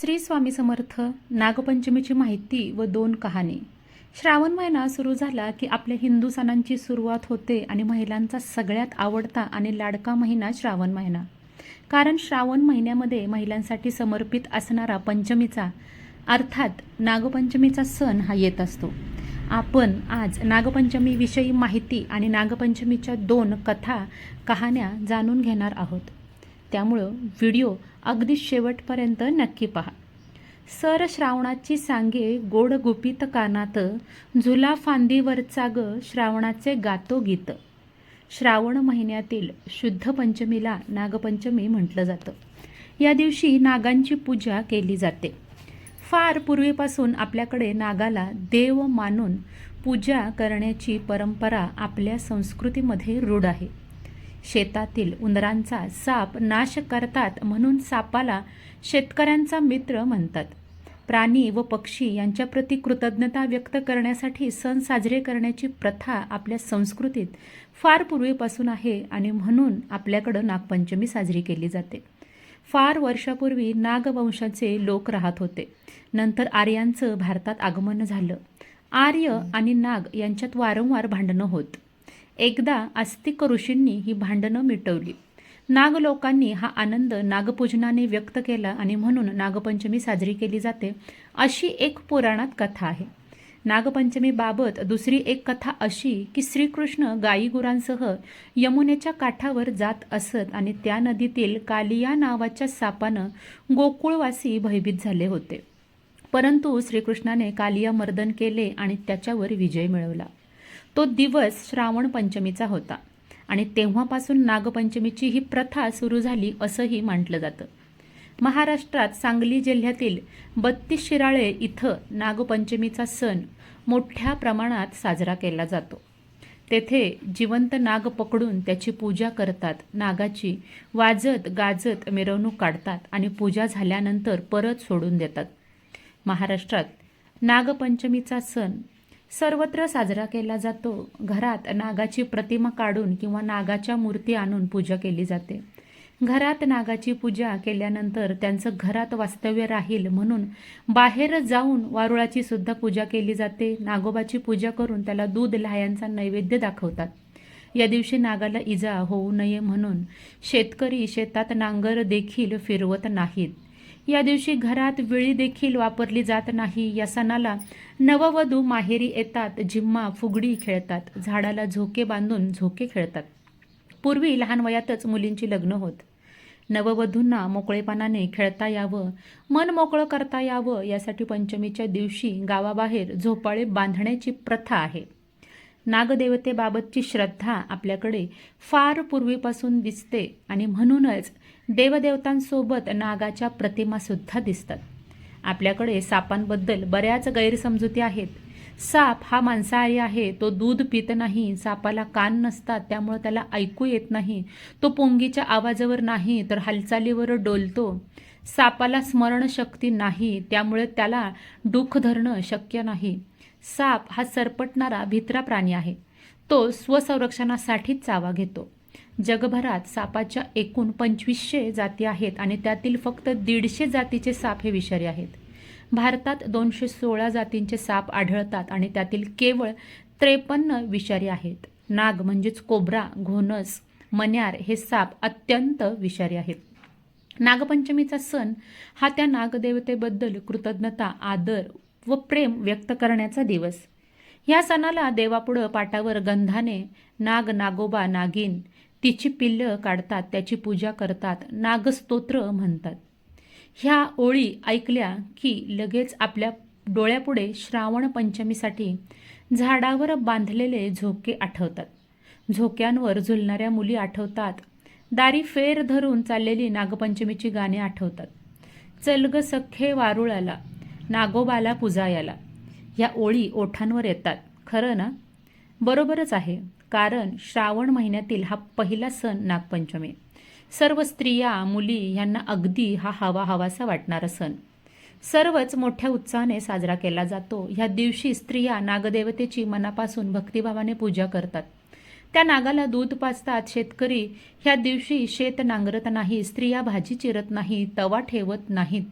श्री स्वामी समर्थ नागपंचमीची माहिती व दोन कहाणी. श्रावण महिना सुरू झाला की आपल्या हिंदू सणांची सुरुवात होते आणि महिलांचा सगळ्यात आवडता आणि लाडका महिना श्रावण महिना. कारण श्रावण महिन्यामध्ये महिलांसाठी समर्पित असणारा पंचमीचा अर्थात नागपंचमीचा सण हा येत असतो. आपण आज नागपंचमीविषयी माहिती आणि नागपंचमीच्या दोन कथा कहाण्या जाणून घेणार आहोत. त्यामुळं व्हिडिओ अगदी शेवटपर्यंत नक्की पहा. सर श्रावणाची सांगे गोड गुपित कानात झुला फांदीवरचा ग श्रावणाचे गातो गीत. श्रावण महिन्यातील शुद्ध पंचमीला नागपंचमी म्हटलं जातं. या दिवशी नागांची पूजा केली जाते. फार पूर्वीपासून आपल्याकडे नागाला देव मानून पूजा करण्याची परंपरा आपल्या संस्कृतीमध्ये रूढ आहे. शेतातील उंदरांचा साप नाश करतात म्हणून सापाला शेतकऱ्यांचा मित्र म्हणतात. प्राणी व पक्षी यांच्याप्रती कृतज्ञता व्यक्त करण्यासाठी सण साजरे करण्याची प्रथा आपल्या संस्कृतीत फार पूर्वीपासून आहे आणि म्हणून आपल्याकडं नागपंचमी साजरी केली जाते. फार वर्षापूर्वी नागवंशाचे लोक राहत होते. नंतर आर्यांचं भारतात आगमन झालं. आर्य आणि नाग यांच्यात वारंवार भांडणं होत. एकदा आस्तिक ऋषींनी ही भांडणं मिटवली. नाग लोकांनी हा आनंद नागपूजनाने व्यक्त केला आणि म्हणून नागपंचमी साजरी केली जाते अशी एक पुराणात कथा आहे. नागपंचमीबाबत दुसरी एक कथा अशी की श्रीकृष्ण गाईगुरांसह यमुनेच्या काठावर जात असत आणि त्या नदीतील कालिया नावाच्या सापानं गोकुळवासी भयभीत झाले होते. परंतु श्रीकृष्णाने कालिया मर्दन केले आणि त्याच्यावर विजय मिळवला. तो दिवस श्रावण पंचमीचा होता. आणि तेव्हापासून नागपंचमीची ही प्रथा सुरू झाली असंही म्हटलं जातं. महाराष्ट्रात सांगली जिल्ह्यातील बत्तीस शिराळे इथं नागपंचमीचा सण मोठ्या प्रमाणात साजरा केला जातो. तेथे जिवंत नाग पकडून त्याची पूजा करतात नागाची वाजत गाजत मिरवणूक काढतात आणि पूजा झाल्यानंतर परत सोडून देतात. महाराष्ट्रात नागपंचमीचा सण सर्वत्र साजरा केला जातो. घरात नागाची प्रतिमा काढून किंवा नागाच्या मूर्ती आणून पूजा केली जाते. घरात नागाची पूजा केल्यानंतर त्यांचं घरात वास्तव्य राहील म्हणून बाहेर जाऊन वारुळाची सुद्धा पूजा केली जाते. नागोबाची पूजा करून त्याला दूध लहायांचा नैवेद्य दाखवतात. या दिवशी नागाला इजा होऊ नये म्हणून शेतकरी शेतात नांगर देखील फिरवत नाहीत. या दिवशी घरात विळी देखील वापरली जात नाही. या सणाला नववधू माहेरी येतात जिम्मा फुगडी खेळतात झाडाला झोके बांधून झोके खेळतात. पूर्वी लहान वयातच मुलींची लग्न होत. नववधूंना मोकळेपणाने खेळता यावं मन मोकळं करता यावं यासाठी पंचमीच्या दिवशी गावाबाहेर झोपाळे बांधण्याची प्रथा आहे. नागदेवतेबाबतची श्रद्धा आपल्याकडे फार पूर्वीपासून दिसते आणि म्हणूनच देवदेवतांसोबत नागाच्या प्रतिमासुद्धा दिसतात. आपल्याकडे सापांबद्दल बऱ्याच गैरसमजुती आहेत. साप हा मांसाहारी आहे तो दूध पित नाही सापाला कान नसतात त्यामुळे त्याला ऐकू येत नाही. तो पोंगीच्या आवाजावर नाही तर हालचालीवर डोलतो. सापाला स्मरणशक्ती नाही त्यामुळे त्याला डुख धरणं शक्य नाही. साप हा सरपटणारा भित्रा प्राणी आहे. तो स्वसंरक्षणासाठीच चावा घेतो. जगभरात सापाच्या एकूण पंचवीसशे जाती आहेत आणि त्यातील फक्त दीडशे जातीचे साप हे विषारी आहेत. भारतात दोनशे सोळा जातींचे साप आढळतात आणि त्यातील केवळ त्रेपन्न विषारी आहेत. नाग म्हणजेच कोब्रा घोनस मन्यार हे साप अत्यंत विषारी आहेत. नागपंचमीचा सण हा त्या नागदेवतेबद्दल कृतज्ञता आदर व प्रेम व्यक्त करण्याचा दिवस. ह्या सणाला देवापुढं पाटावर गंधाने नाग नागोबा नागिन तिची पिल्लं काढतात त्याची पूजा करतात नागस्तोत्र म्हणतात. ह्या ओळी ऐकल्या की लगेच आपल्या डोळ्यापुढे श्रावण पंचमीसाठी झाडावर बांधलेले झोके आठवतात. झोक्यांवर झुलणाऱ्या मुली आठवतात. दारी फेर धरून चाललेली नागपंचमीची गाणी आठवतात. चलग सख्खे वारुळाला नागोबाला पुजायाला. या ओळी ओठांवर येतात. खरं ना? बरोबरच आहे. कारण श्रावण महिन्यातील हा पहिला सण नागपंचमी. सर्व स्त्रिया मुली यांना अगदी हा हवा हवासा वाटणारा सण. सर्वच मोठ्या उत्साहाने साजरा केला जातो. ह्या दिवशी स्त्रिया नागदेवतेची मनापासून भक्तिभावाने पूजा करतात. त्या नागाला दूध पाजतात. शेतकरी ह्या दिवशी शेत नांगरत नाही स्त्रिया भाजी चिरत नाही तवा ठेवत नाहीत.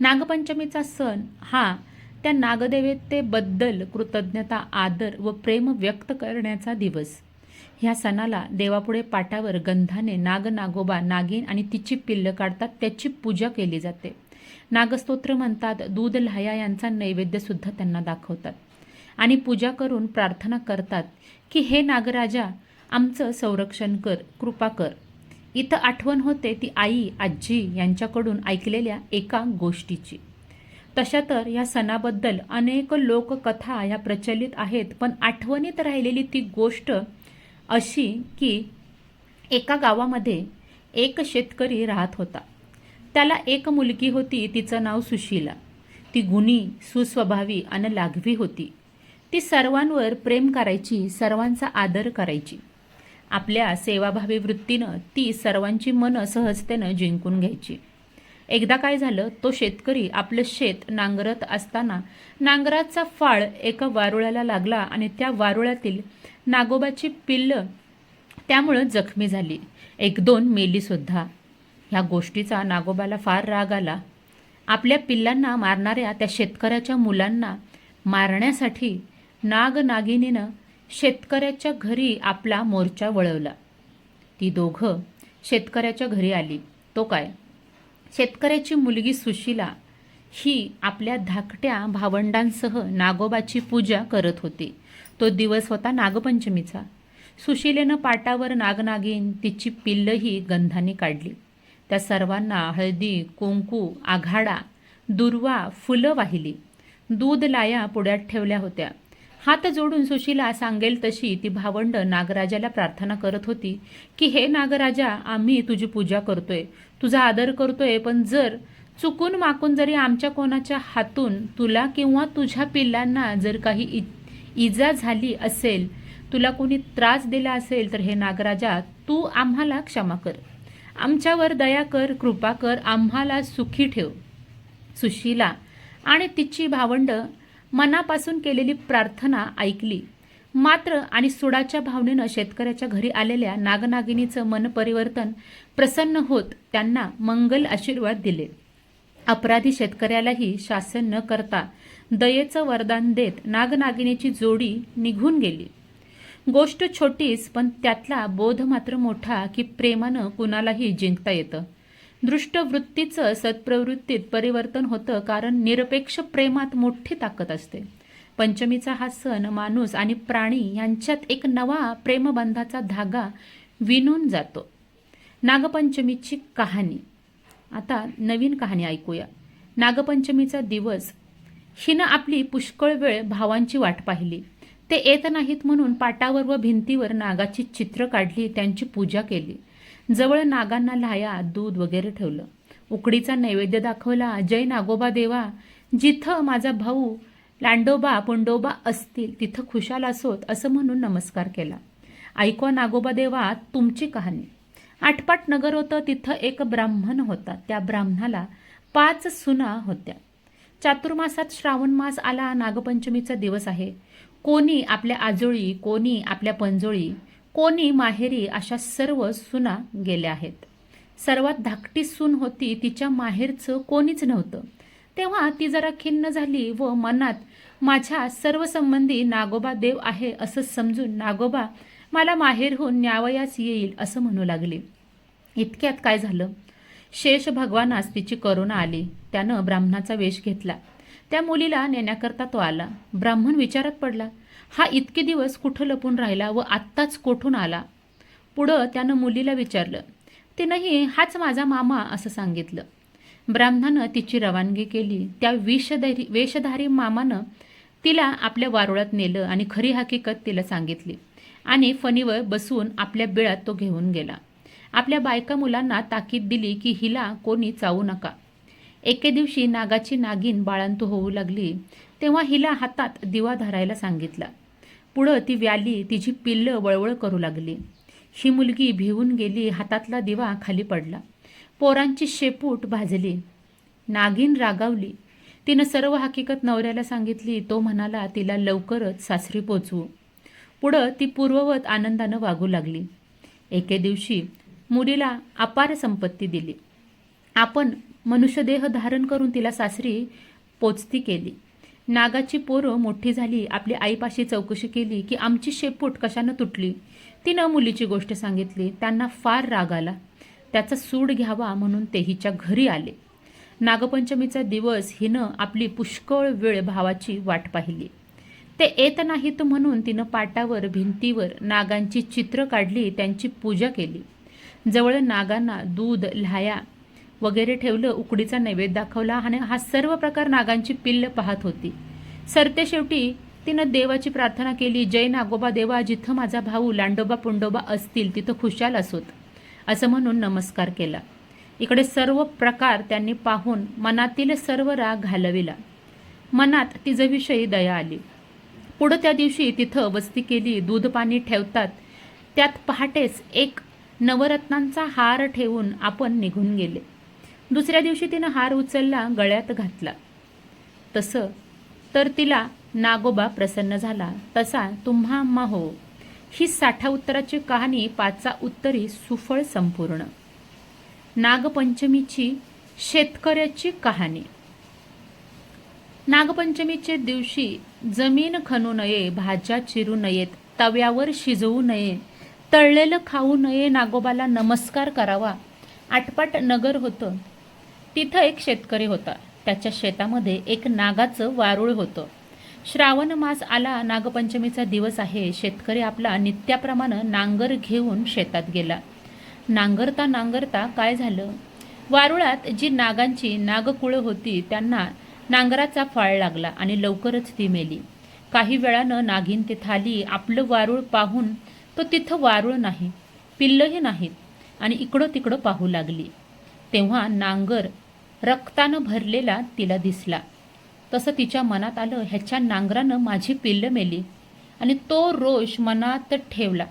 नागपंचमीचा सण हा त्या नागदेवतेबद्दल कृतज्ञता आदर व प्रेम व्यक्त करण्याचा दिवस. ह्या सणाला देवापुढे पाटावर गंधाने नाग नागोबा नागिन आणि तिची पिल्लं काढतात त्याची पूजा केली जाते. नागस्तोत्र म्हणतात दूध लहया यांचा नैवेद्यसुद्धा त्यांना दाखवतात. आणि पूजा करून प्रार्थना करतात की हे नागराजा आमचं संरक्षण कर कृपा कर. इथं आठवण होते ती आई आजी यांच्याकडून ऐकलेल्या एका गोष्टीची. तशा तर या सणाबद्दल अनेक लोककथा ह्या प्रचलित आहेत पण आठवणीत राहिलेली ती गोष्ट अशी की एका गावामध्ये एक शेतकरी राहत होता. त्याला एक मुलगी होती तिचं नाव सुशीला. ती गुणी सुस्वभावी आणि लाघवी होती. ती सर्वांवर प्रेम करायची सर्वांचा आदर करायची. आपल्या सेवाभावी वृत्तीनं ती सर्वांची मनं सहजतेनं जिंकून घ्यायची. एकदा काय झालं तो शेतकरी आपलं शेत नांगरत असताना नांगराचा फाळ एका वारुळाला लागला आणि त्या वारुळातील नागोबाची पिल्लं त्यामुळं जखमी झाली. एक दोन मेलीसुद्धा ह्या गोष्टीचा नागोबाला फार राग आला. आपल्या पिल्लांना मारणाऱ्या त्या शेतकऱ्याच्या मुलांना मारण्यासाठी नागनागिनीनं शेतकऱ्याच्या घरी आपला मोर्चा वळवला. ती दोघं शेतकऱ्याच्या घरी आली. तो काय? शेतकऱ्याची मुलगी सुशीला ही आपल्या धाकट्या भावंडांसह नागोबाची पूजा करत होती. तो दिवस होता नागपंचमीचा. सुशिलेनं पाटावर नागनागिन तिची पिल्लही गंधाने काढली. त्या सर्वांना हळदी कुंकू आघाडा दुर्वा फुलं वाहिली. दूध लाया पुढ्यात ठेवल्या होत्या. हात जोडून सुशीला सांगेल तशी ती भावंड नागराजाला प्रार्थना करत होती की हे नागराजा आम्ही तुझी पूजा करतोय. तुझा आदर करतोय पण जर चुकून माकून जरी आमच्या कोणाच्या हातून तुला किंवा तुझ्या पिल्लांना जर काही इ इजा झाली असेल तुला कोणी त्रास दिला असेल तर हे नागराजा तू आम्हाला क्षमा कर. आमच्यावर दया कर कृपा कर आम्हाला सुखी ठेव. सुशीला आणि तिची भावंड मनापासून केलेली प्रार्थना ऐकली. मात्र आणि सुडाच्या भावनेनं शेतकऱ्याच्या घरी आलेल्या नागनागिनीचं मन परिवर्तन प्रसन्न होत त्यांना मंगल आशीर्वाद दिले. अपराधी शेतकऱ्यालाही शासन न करता दयेचं वरदान देत नागनागिनीची जोडी निघून गेली. गोष्ट छोटीच पण त्यातला बोध मात्र मोठा की प्रेमानं कुणालाही जिंकता येतं. दृष्टवृत्तीचं सत्प्रवृत्तीत परिवर्तन होतं कारण निरपेक्ष प्रेमात मोठी ताकद असते. पंचमीचा हा सण माणूस आणि प्राणी यांच्यात एक नवा प्रेमबंधाचा धागा विणून जातो. नागपंचमीची कहाणी. आता नवीन कहाणी ऐकूया. नागपंचमीचा दिवस. हिनं आपली पुष्कळ वेळ भावांची वाट पाहिली. ते येत नाहीत म्हणून पाटावर व भिंतीवर नागाची चित्र काढली त्यांची पूजा केली. जवळ नागांना लाया दूध वगैरे ठेवलं. उकडीचा नैवेद्य दाखवला जय नागोबा देवा जिथं माझा भाऊ लांडोबा पुंडोबा असतील तिथं खुशाल असोत असं म्हणून नमस्कार केला. ऐकवा नागोबा देवा तुमची कहाणी. आठपाट नगर होतं तिथं एक ब्राह्मण होता. त्या ब्राह्मणाला पाच सुना होत्या. चातुर्मासात श्रावण मास आला नागपंचमीचा दिवस आहे. कोणी आपल्या आजोळी कोणी आपल्या पंजोळी कोणी माहेरी अशा सर्व सुना गेल्या आहेत. सर्वात धाकटी सून होती तिच्या माहेरचं कोणीच नव्हतं. तेव्हा ती जरा खिन्न झाली व मनात माझ्या सर्व संबंधी नागोबा देव आहे असं समजून नागोबा मला माहेरहून न्यावयास येईल असं म्हणू लागले. इतक्यात काय झालं? शेष भगवानास तिची करोना आली. त्यानं ब्राह्मणाचा वेश घेतला. त्या मुलीला नेण्याकरता तो आला. ब्राह्मण विचारात पडला हा इतके दिवस कुठं लपून राहिला व आत्ताच कोठून आला? पुढं त्यानं मुलीला विचारलं तिनंही हाच माझा मामा असं सांगितलं. ब्राह्मणानं तिची रवानगी केली. त्या विषधारी वेशधारी मामानं तिला आपल्या वारुळात नेलं आणि खरी हकीकत तिला सांगितली. आणि फणीवर बसून आपल्या बिळात तो घेऊन गेला. आपल्या बायका मुलांना ताकीद दिली की हिला कोणी चावू नका. एके दिवशी नागाची नागिन बाळांतू होऊ लागली तेव्हा हिला हातात दिवा धरायला सांगितला. पुढं ती व्याली तिची पिल्लं वळवळ करू लागली. ही मुलगी भिवून गेली हातातला दिवा खाली पडला. पोरांची शेपूट भाजली. नागिन रागावली. तिनं सर्व हकीकत नवऱ्याला सांगितली तो म्हणाला तिला लवकरच सासरी पोचवू. पुढं ती पूर्ववत आनंदानं वागू लागली. एके दिवशी मुलीला अपार संपत्ती दिली. आपण मनुष्यदेह धारण करून तिला सासरी पोचती केली. नागाची पोरं मोठी झाली आपली आईपाशी चौकशी केली की आमची शेपूट कशानं तुटली? तिनं मुलीची गोष्ट सांगितली त्यांना फार राग आला. त्याचा सूड घ्यावा म्हणून ते हिच्या घरी आले. नागपंचमीचा दिवस हिनं आपली पुष्कळ वेळ भावाची वाट पाहिली. ते येत नाहीत म्हणून तिनं पाटावर भिंतीवर नागांची चित्र काढली त्यांची पूजा केली. जवळ नागांना दूध लाया वगैरे ठेवलं उकडीचा नैवेद्य दाखवला आणि हा सर्व प्रकार नागांची पिल्ल पाहत होती. सरते शेवटी तिनं देवाची प्रार्थना केली जय नागोबा देवा जिथं माझा भाऊ लांडोबा पुंडोबा असतील तिथं खुशाल असोत. असं म्हणून नमस्कार केला. इकडे सर्व प्रकार त्यांनी पाहून मनातील सर्व राग घालविला. मनात तिजविषयी दया आली. पुढं त्या दिवशी तिथं वस्ती केली दूध पाणी ठेवतात. त्यात पहाटेच एक नवरत्नांचा हार ठेवून आपण निघून गेले. दुसऱ्या दिवशी तिनं हार उचलला गळ्यात घातला. तसं तर तिला नागोबा प्रसन्न झाला. तसा तुम्हा महो. ही साठा उत्तराची कहाणी पाचा उत्तरी सुफळ संपूर्ण. नागपंचमीची शेतकऱ्याची कहाणी. नागपंचमीचे दिवशी जमीन खणू नये भाज्या चिरू नयेत तव्यावर शिजवू नये तळलेलं खाऊ नये नागोबाला नमस्कार करावा. आटपाट नगर होतं. तिथं एक शेतकरी होता. त्याच्या शेतामध्ये एक नागाचं वारुळ होतं. श्रावण मास आला नागपंचमीचा दिवस आहे. शेतकरी आपला नित्याप्रमाणे नांगर घेऊन शेतात गेला. नांगरता नांगरता काय झालं? वारुळात जी नागांची नागकुळं होती त्यांना नांगराचा फाळ लागला आणि लवकरच ती मेली. काही वेळानं नागिन तिथं थाली आपलं वारूळ पाहून तो तिथं वारूळ नाही पिल्लही नाहीत आणि इकडं तिकडं पाहू लागली. तेव्हा नांगर रक्तानं भरलेला तिला दिसला. तसं तिच्या मनात आलं ह्याच्या नांगरानं माझी पिल्लं मेली आणि तो रोष मनात ठेवला.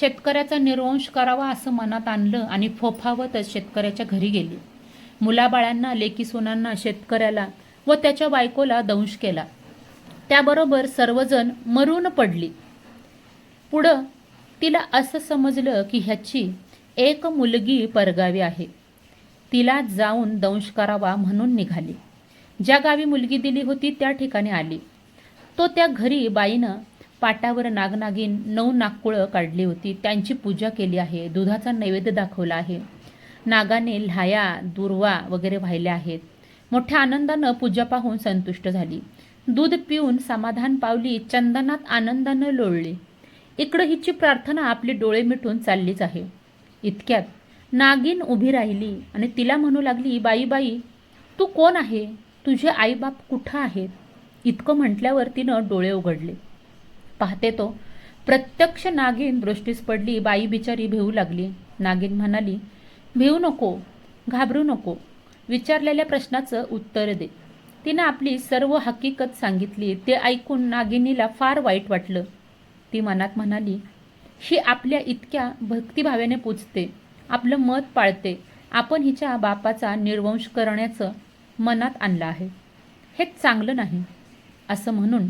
शेतकऱ्याचा निर्वंश करावा असं मनात आणलं आणि फोफावतच शेतकऱ्याच्या घरी गेली. मुलाबाळांना लेकी सोनांना शेतकऱ्याला व त्याच्या बायकोला दंश केला. त्याबरोबर सर्वजण मरून पडली. पुढं तिला असं समजलं की ह्याची एक मुलगी परगावी आहे. तिला जाऊन दंश करावा म्हणून निघाली. ज्या गावी मुलगी दिली होती त्या ठिकाणी आली. तो त्या घरी बाईनं पाटावर नागनागीन नऊ नागकुळं काढली होती. त्यांची पूजा केली आहे. दुधाचा नैवेद्य दाखवला आहे. नागाने ल्हाया दुर्वा वगैरे वाहिल्या आहेत. मोठ्या आनंदानं पूजा पाहून संतुष्ट झाली. दूध पिऊन समाधान पावली चंदनात आनंदानं लोळली. इकडं हिची प्रार्थना आपले डोळे मिटून चाललीच आहे. इतक्यात नागिन उभी राहिली आणि तिला म्हणू लागली बाई बाई तू कोण आहे? तुझे आईबाप कुठं आहेत? इतकं म्हटल्यावर तिनं डोळे उघडले. पाहते तो. प्रत्यक्ष नागिन दृष्टीस पडली बाई बिचारी भिवू लागली. नागिन म्हणाली भिवू नको घाबरू नको. विचारलेल्या प्रश्नाचं उत्तर दे. तिनं आपली सर्व हकीकत सांगितली. ते ऐकून नागिनीला फार वाईट वाटलं. ती मनात म्हणाली ही आपल्या इतक्या भक्तिभावाने पूजते. आपलं मत पाळते. आपण हिच्या बापाचा निर्वंश करण्याचं मनात आणलं आहे. हे चांगलं नाही. असं म्हणून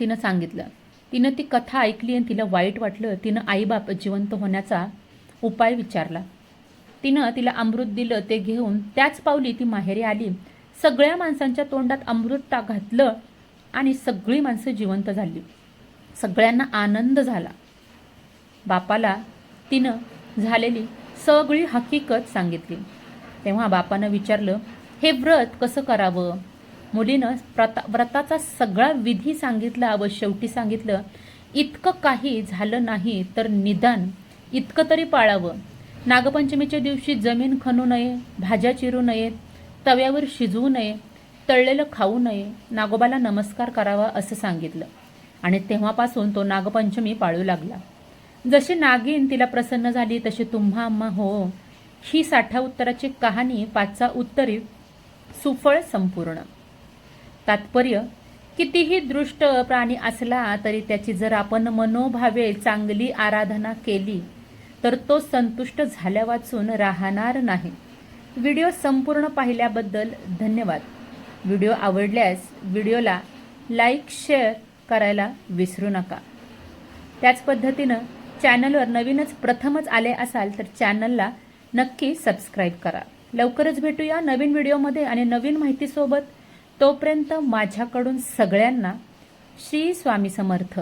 तिनं सांगितलं. तिनं ती कथा ऐकली आणि तिला वाईट वाटलं. तिनं आईबाप जिवंत होण्याचा उपाय विचारला. तिनं तिला अमृत दिलं ते घेऊन त्याच पावली ती माहेरी आली. सगळ्या माणसांच्या तोंडात अमृत टा घातलं आणि सगळी माणसं जिवंत झाली. सगळ्यांना आनंद झाला. बापाला तिनं झालेली सगळी हकीकत सांगितली. तेव्हा बापानं विचारलं हे व्रत कसं करावं? मुलीनं प्रता व्रताचा सगळा विधी सांगितला व शेवटी सांगितलं इतकं काही झालं नाही तर निदान इतकं तरी पाळावं. नागपंचमीच्या दिवशी जमीन खणू नये भाज्या चिरू नयेत तव्यावर शिजवू नये तळलेलं खाऊ नये नागोबाला नमस्कार करावा असं सांगितलं. आणि तेव्हापासून तो नागपंचमी पाळू लागला. जशी नागिन तिला प्रसन्न झाली तशी तुम्हा अम्मा हो ही साठा उत्तराची कहाणी पाचचा उत्तरी सुफळ संपूर्ण. तात्पर्य कितीही दृष्ट प्राणी असला तरी त्याची जर आपण मनोभावे चांगली आराधना केली तर तो संतुष्ट झाल्या वाचून राहणार नाही. व्हिडिओ संपूर्ण पाहिल्याबद्दल धन्यवाद. व्हिडिओ आवडल्यास व्हिडिओला लाईक शेअर करायला विसरू नका. त्याच पद्धतीनं चॅनलवर नवीनच प्रथमच आले असाल तर चॅनलला नक्की सबस्क्राईब करा. लवकरच भेटूया नवीन व्हिडिओमध्ये आणि नवीन माहितीसोबत तोपर्यंत माझ्याकडून सगळ्यांना श्री स्वामी समर्थ.